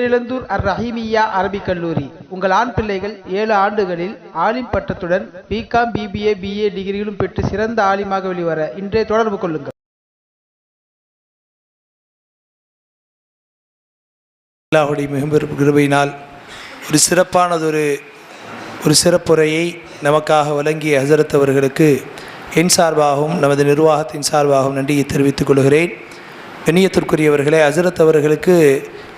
பேரிழந்தூர் அர் ரஹீமியா அரபிக் கல்லூரி. உங்கள் ஆண் பிள்ளைகள் ஏழு ஆண்டுகளில் ஆலிம் பட்டத்துடன் பிகாம் பிபிஏ பிஏ டிகிரிகளும் பெற்று சிறந்த ஆலிமாக வெளிவர இன்றே தொடர்பு கொள்ளுங்கள். அல்லாஹுடைய மிகப்பெரும் கிருபையினால் ஒரு சிறப்பானதொரு ஒரு சிறப்புரையை நமக்காக வழங்கிய ஹசரத் அவர்களுக்கு என் சார்பாகவும் நமது நிர்வாகத்தின் சார்பாகவும் நன்றியை தெரிவித்துக் கொள்கிறேன். கண்ணியத்திற்குரியவர்களே ஹசரத் அவர்களுக்கு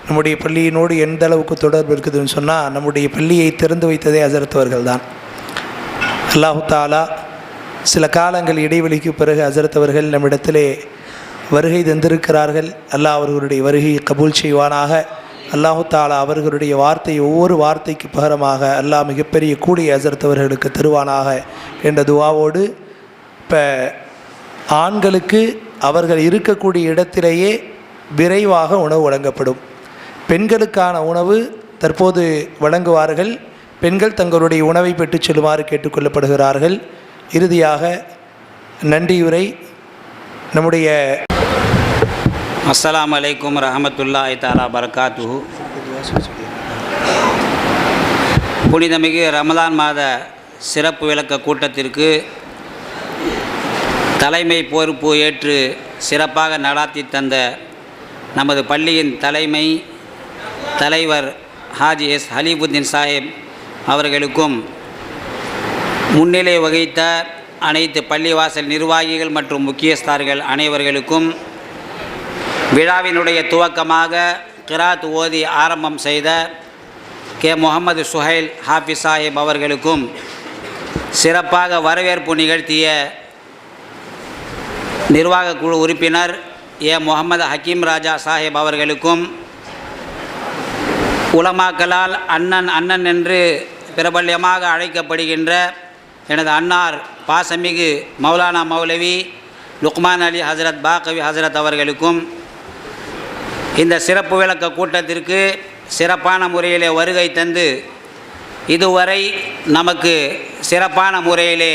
நம்முடைய பள்ளியினோடு எந்த அளவுக்கு தொடர்பு இருக்குதுன்னு சொன்னால் நம்முடைய பள்ளியை திறந்து வைத்ததே அசரத்தவர்கள் தான். அல்லாஹு தாலா சில காலங்கள் இடைவெளிக்கு பிறகு அசரத்தவர்கள் நம்மிடத்திலே வருகை தந்திருக்கிறார்கள். அல்லாஹ் அவர்களுடைய வருகையை கபூல் செய்வானாக. அல்லாஹு தாலா அவர்களுடைய வார்த்தை ஒவ்வொரு வார்த்தைக்கு பகரமாக அல்லாஹ் மிகப்பெரிய கூடிய அசரத்தவர்களுக்கு தருவானாக என்ற துவாவோடு இப்போ ஆண்களுக்கு அவர்கள் இருக்கக்கூடிய இடத்திலேயே விரைவாக உணவு வழங்கப்படும். பெண்களுக்கான உணவு தற்போது வழங்குவார்கள். பெண்கள் தங்களுடைய உணவை பெற்றுச் செல்லுமாறு கேட்டுக்கொள்ளப்படுகிறார்கள். இறுதியாக நன்றியுரை நம்முடைய அஸ்லாம் அலைக்கும் ரஹமத்துல்லாஹி தாலா பரகாத்து புனிதமிகு ரமதான் மாத சிறப்பு விளக்க கூட்டத்திற்கு தலைமை பொறுப்பு ஏற்று சிறப்பாக நடாத்தி தந்த நமது பள்ளியின் தலைமை தலைவர் ஹாஜி எஸ் ஹலீபுத்தின் சாஹிப் அவர்களுக்கும் முன்னிலை வகித்த அனைத்து பள்ளிவாசல் நிர்வாகிகள் மற்றும் முக்கியஸ்தார்கள் அனைவர்களுக்கும் விழாவினுடைய துவக்கமாக கிராத் ஓதி ஆரம்பம் செய்த கே முகமது சுஹைல் ஹாஃபிஸ் சாஹிப் அவர்களுக்கும் சிறப்பாக வரவேற்பு நிகழ்த்திய நிர்வாக குழு உறுப்பினர் ஏ முகமது ஹக்கீம் ராஜா சாஹிப் அவர்களுக்கும் உலமாக்களால் அண்ணன் அண்ணன் என்று பிரபல்யமாக அழைக்கப்படுகின்ற எனது அன்னார் பாசமிகு மௌலானா மௌலவி லுக்மான் அலி ஹசரத் பாகவி ஹசரத் அவர்களுக்கும் இந்த சிறப்பு விளக்க கூட்டத்திற்கு சிறப்பான முறையிலே வருகை தந்து இதுவரை நமக்கு சிறப்பான முறையிலே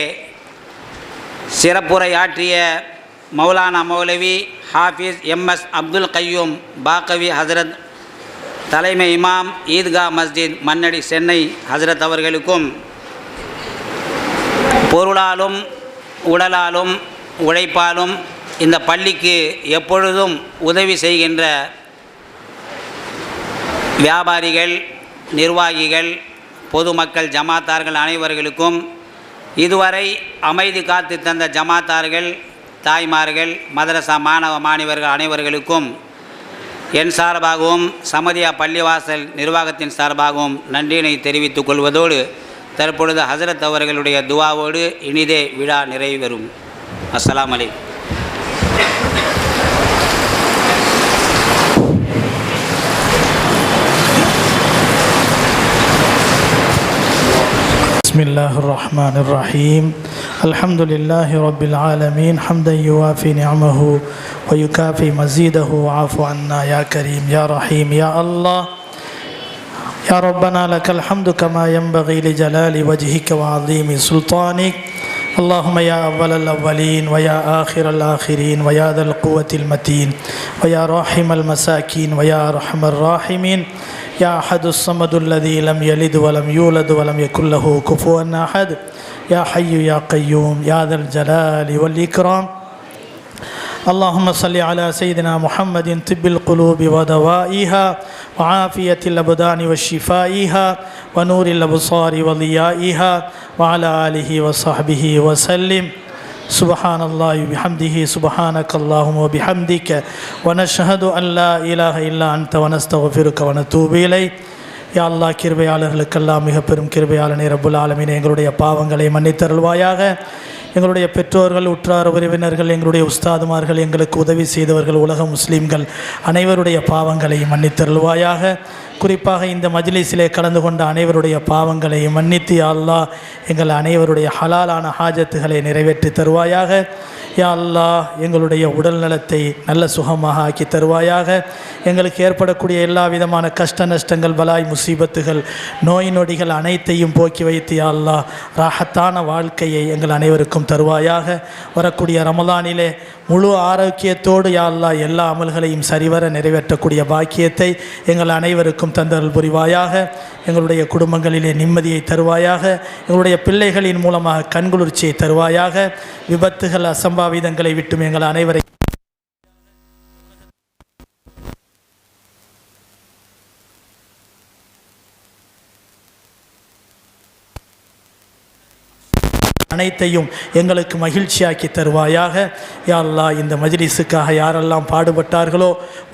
சிறப்புரை ஆற்றிய மௌலானா மௌலவி ஹாஃபிஸ் எம்எஸ் அப்துல் கையூம் பாகவி ஹசரத் தலைமை இமாம் ஈத்கா மஸ்ஜித் மன்னடி சென்னை ஹசரத் அவர்களுக்கும் பொருளாலும் உடலாலும் உழைப்பாலும் இந்த பள்ளிக்கு எப்பொழுதும் உதவி செய்கின்ற வியாபாரிகள் நிர்வாகிகள் பொதுமக்கள் ஜமாத்தார்கள் அனைவர்களுக்கும் இதுவரை அமைதி காத்து தந்த ஜமாத்தார்கள் தாய்மார்கள் மதரசா மாணவ மாணவர்கள் அனைவர்களுக்கும் என் சார்பாகவும் சமதியா பள்ளிவாசல் நிர்வாகத்தின் சார்பாகவும் நன்றியினை தெரிவித்துக் கொள்வதோடு தற்பொழுது ஹசரத் அவர்களுடைய துவாவோடு இனிதே விழா நிறைவேறும் அஸ்லாம் அலைக்கும். بسم الله الرحمن الرحيم. الحمد لله رب العالمين حمدا يوافي نعمه ويكافي مزيده. وعاف عنا يا كريم يا رحيم يا الله. يا ربنا لك الحمد كما ينبغي لجلال وجهك وعظيم سلطانك. اللهم يا أول الأولين ويا آخر الآخرين ويا ذا القوة المتين ويا راحم المساكين ويا أرحم الراحمين. يا أحد الصمد الذي لم يلد ولم يولد ولم يكن له كفوا أحد. يا حي يا قيوم يا ذا الجلال والإكرام. اللهم صل على سيدنا محمد طب القلوب ودوائها وعافية الأبدان وشفائها ونور الأبصار وضيائها وعلى آله وصحبه وسلم. سبحان الله وبحمده سبحانك اللهم وبحمدك ونشهد أن لا إله إلا أنت ونستغفرك ونتوب إليك யா அல்லாஹ் கிருபையாளர்களுக்கெல்லாம் மிக பெரும் கிருபையாளனே ரப்புல் ஆலமீன் எங்களுடைய பாவங்களை மன்னித்தருள்வாயாக எங்களுடைய பெற்றோர்கள் உற்றார் உறவினர்கள் எங்களுடைய உஸ்தாதுமார்கள் எங்களுக்கு உதவி செய்தவர்கள் உலக முஸ்லீம்கள் அனைவருடைய பாவங்களை மன்னித்தருள்வாயாக குறிப்பாக இந்த மஜ்லிஸிலே கலந்து கொண்ட அனைவருடைய பாவங்களை மன்னித்து யா அல்லாஹ் எங்கள் அனைவருடைய ஹலாலான ஹாஜத்துகளை நிறைவேற்றி தருவாயாக. யா அல்லாஹ் எங்களுடைய உடல் நலத்தை நல்ல சுகமாக ஆக்கி தருவாயாக. எங்களுக்கு ஏற்படக்கூடிய எல்லா விதமான கஷ்ட நஷ்டங்கள் பலாய் முசீபத்துகள் நோய் நொடிகள் அனைத்தையும் போக்கி வைத்து யா அல்லா ராகத்தான வாழ்க்கையை எங்கள் அனைவருக்கும் தருவாயாக. வரக்கூடிய ரமலானிலே முழு ஆரோக்கியத்தோடு யா அல்லா எல்லா அமல்களையும் சரிவர நிறைவேற்றக்கூடிய பாக்கியத்தை எங்கள் அனைவருக்கும் எங்களுக்கும் தந்தருள் புரிவாயாக. எங்களுடைய குடும்பங்களிலே நிம்மதியை தருவாயாக. எங்களுடைய பிள்ளைகளின் மூலமாக கண்குளிர்ச்சியை தருவாயாக. விபத்துகள் அசம்பாவிதங்களை விட்டும் எங்கள் அனைவரை அனைத்தையும் எங்களுக்கு மகிழ்ச்சியாக்கி தருவாயாக. யா இந்த மஜ்லிஸுக்காக யாரெல்லாம் பாடுபட்டார்களோ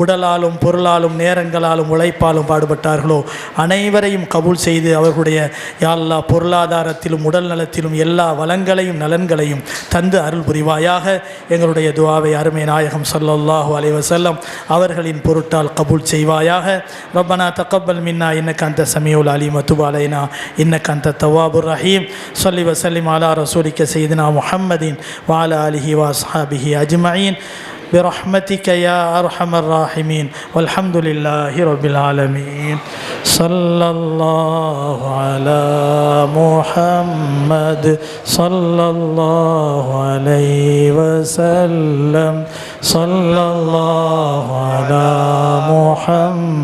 உடலாலும் பொருளாலும் நேரங்களாலும் உழைப்பாலும் பாடுபட்டார்களோ அனைவரையும் கபூல் செய்து அவர்களுடைய யா பொருளாதாரத்திலும் உடல் நலத்திலும் எல்லா வளங்களையும் நலன்களையும் தந்து அருள் புரிவாயாக. எங்களுடைய துவாவை அருமை நாயகம் ஸல்லல்லாஹு அலைவசல்லம் அவர்களின் பொருட்டால் கபூல் செய்வாயாக. ரப்பனா தக்கப்பல் மின்னா இன்னக்க கந்த சமியுல் அலி மத்துபாலைனா அலைனா இன்னக்க தவாபுர் ரஹீம். சொல்லி வசல்லிம் அலா رسولك سيدنا محمد وعلى آله وأصحابه أجمعين. برحمتك يا أرحم الراحمين. والحمد لله رب العالمين. صلى الله على محمد. صلى الله عليه وسلم. صلى الله على محمد.